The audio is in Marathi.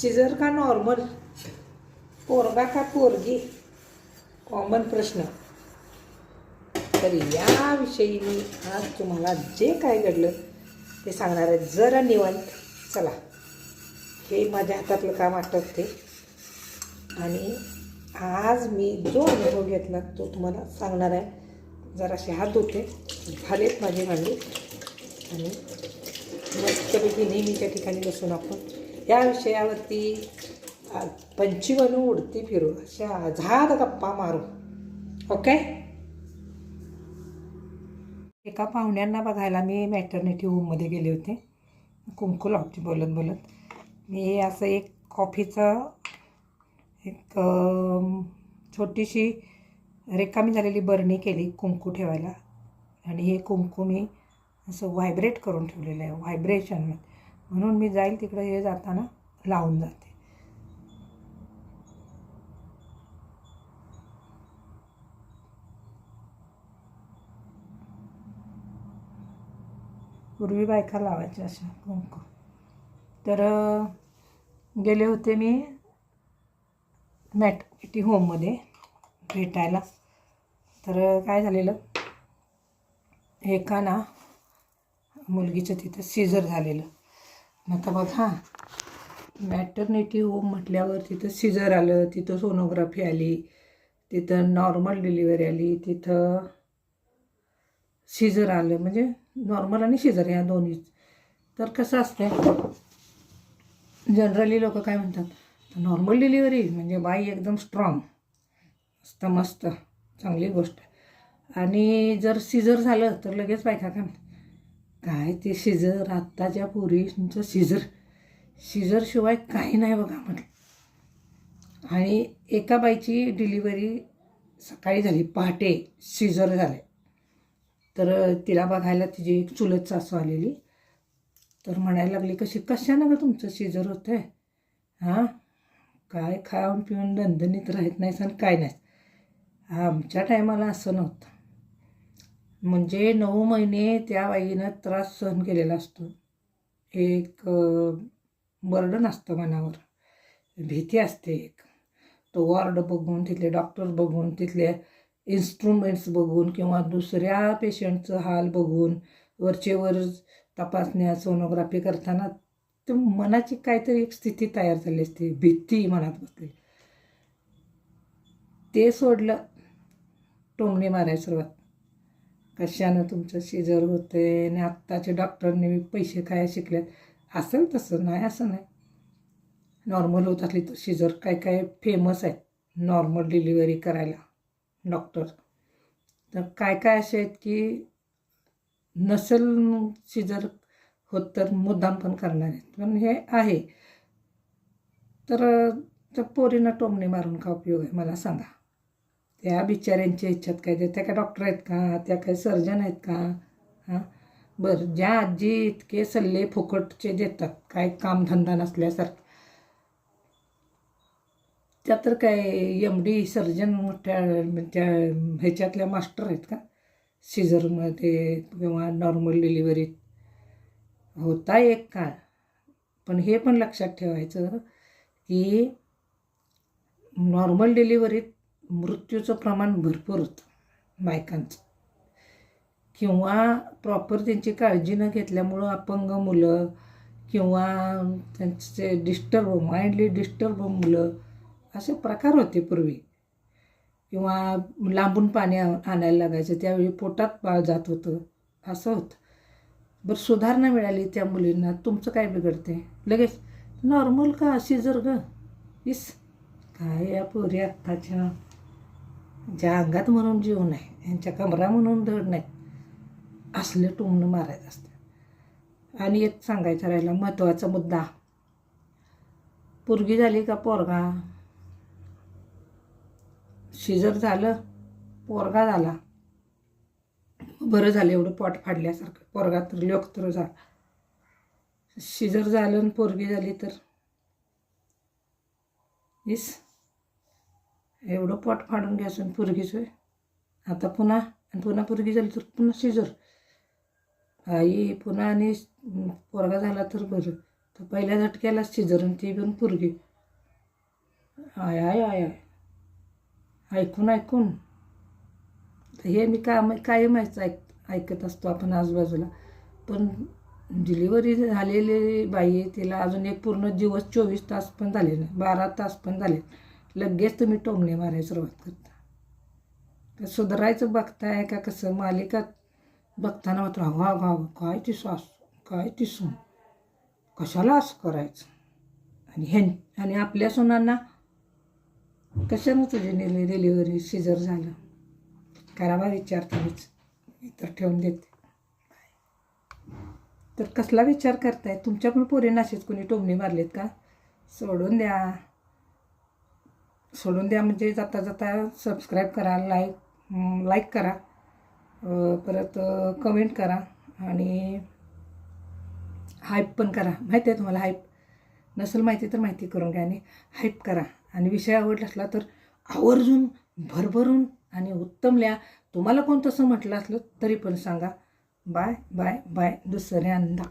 सिजर का नॉर्मल पोरगा का पोरगी? कॉमन प्रश्न. तर याविषयी मी आज तुम्हाला जे काय घडलं ते सांगणार आहे. जरा निवांत चला. हे माझ्या हातातलं काम आटपते. आणि आज मी जो अनुभव घेतला तो तुम्हाला सांगणार आहे. जराशी हात होते झालेत माझे भांडी. आणि मस्तपैकी नेहमीच्या ठिकाणी बसून आपण या विषयावरती पंचीवनू उडती फिरू अशा झाद गप्पा मारू. ओके? एका पाहुण्यांना बघायला मी मॅटर्निटी होममध्ये गेले होते. कुंकू लावते बोलत बोलत. मी असं एक कॉफीचं एक छोटीशी रिकामी झालेली बरणी केली कुंकू ठेवायला. आणि हे कुंकू मी असं व्हायब्रेट करून ठेवलेलं आहे व्हायब्रेशन म्हणून मी जाईल तिकडं हे जाताना लावून जाते. पूर्वी बायका लावायच्या अशा कुंकू. तर गेले होते मी मॅटर्निटी होममध्ये भेटायला. तर काय झालेलं? एका ना मुलगीचं तिथं सीझर झालेलं. मग आता बघा मॅटर्निटी होम म्हटल्यावर तिथं सीझर आलं तिथं सोनोग्राफी आली तिथं नॉर्मल डिलिव्हरी आली तिथं सीझर आलं म्हणजे नॉर्मल आणि सिजर या दोन्ही. तर कसं असतं जनरली लोक काय म्हणतात? नॉर्मल डिलिव्हरी म्हणजे बाई एकदम स्ट्रॉंग मस्त मस्त चांगली गोष्ट. आहे. आणि जर सिजर झालं तर लगेच बायका काय म्हणतात. काय ते शिजर आत्ताच्या पोरींचं शिजर. शिजरशिवाय काही नाही बघा म्हटलं आणि एका बाईची डिलिव्हरी सकाळी झाली पहाटे सिझर झाले. तर तिला बघायला तिची एक चुलत सासू आलेली. तर म्हणायला लागली कशी कशानं गं तुमचं सिझर होतं आहे हां? काय खाऊन पिऊन दणदणीत राहत नाही आणि काय नाही आमच्या टायमाला असं नव्हतं. म्हणजे नऊ महिने त्या बाईनं त्रास सहन केलेला असतो. एक बर्डन असतं मनावर. भीती असते एक. तो वॉर्ड बघून तिथले डॉक्टर बघून तिथले इन्स्ट्रुमेंट्स बघून किंवा दुसऱ्या पेशंटचं हाल बघून वरचेवर तपासण्या सोनोग्राफी करताना ते मनाची काहीतरी एक स्थिती तयार झाली असते. भीती मनात बसली. ते सोडलं. टोमणी मारायला सुरुवात. कशानं तुमचं शिजर होते आणि आत्ताच्या डॉक्टरने पैसे काय शिकलेत? असेल तसं नाही असं नाही. नॉर्मल होत असली तर शिजर काय काय फेमस आहेत नॉर्मल डिलिव्हरी करायला डॉक्टर तर काय काय असे आहेत की नसेल शिजर होत तर मुद्दाम पण करणार आहेत. पण हे आहे. तर त्या पोरींना टोमणे मारून का उपयोग आहे मला सांगा. त्या बिचाऱ्यांच्या इच्छात काय? त्या त्या काय डॉक्टर आहेत का? त्या काय सर्जन आहेत का? हां? बरं ज्या आजी इतके सल्ले फुकटचे देतात काय कामधंदा नसल्यासारखे. त्या तर काय एम डी सर्जन मोठ्या त्या ह्याच्यातल्या मास्टर आहेत का? सिझरमध्ये किंवा नॉर्मल डिलिव्हरीत होता एक काळ. पण हे पण लक्षात ठेवायचं की नॉर्मल डिलिव्हरीत मृत्यूचं प्रमाण भरपूर होतं बायकांचं. किंवा प्रॉपर त्यांची काळजी न घेतल्यामुळं अपंग मुलं किंवा त्यांचे डिस्टर्ब माइंडली डिस्टर्ब मुलं असे प्रकार होते पूर्वी. किंवा लांबून पाणी आ- आणायला लागायचं त्यावेळी पोटात बाळ जात होतं असं होतं. बरं सुधारणा मिळाली त्या मुलींना तुमचं काय बिघडते लगेच नॉर्मल का अशी जर ग? इस काय या पोरी आत्ताच्या ज्या अंगात म्हणून जीव नाही यांच्या कमरा म्हणून धड नाही असलं टोमणं मारायचं असतं. आणि एक सांगायचं राहिला महत्त्वाचा मुद्दा. पोरगी झाली का पोरगा? शिजर झालं पोरगा झाला. बरं झालं एवढं पोट फाडल्यासारखं पोरगा तर लोक तर झाला. शिजर झालं आणि पोरगी झाली तर? इस. एवढं पोट फाडून घ्यायचं पोरगीच होय आता पुन्हा आणि पुन्हा पोरगी झाली तर पुन्हा शिजर. आई पुन्हा आणि पोरगा झाला तर बरं. तर पहिल्या झटक्याला आणि ती पण पुरगी. I I I I. ऐकून ऐकून. तर हे मी का कायम ऐक ऐकत असतो आपण आजूबाजूला. पण डिलिव्हरी झालेली बाई आहे तिला अजून एक पूर्ण दिवस चोवीस तास पण झाले नाही बारा तास पण झाले लगेच तुम्ही टोमणे मारायला सुरुवात करता. तर सुधारायचं बघताय का कसं? मालिका बघताना मात्र हवा वा काय ती सास काय ती सून? कशाला असं करायचं? आणि ह्यां आणि आपल्या सुनांना कशानं तुझी निर्णय डिलिव्हरी शिजर झालं? करावा विचार तुम्हीच. मी तर ठेवून देते. तर कसला विचार करताय? तुमच्या पण पोरींना असेच कोणी टोमणी मारलेत का? सोडून द्या. सोडून द्या म्हणजे जाता जाता सबस्क्राईब करा लाईक लाईक करा परत कमेंट करा आणि हाईप पण करा. माहिती आहे तुम्हाला हाईप नसेल माहिती तर माहिती करून घ्या आणि हाईप करा. आणि विषय आवडला असला तर आवर्जून भरभरून आणि उत्तम लिहा. तुम्हाला कोण तसं म्हटलं असलं तरी पण सांगा. बाय बाय बाय दुसऱ्यांदा.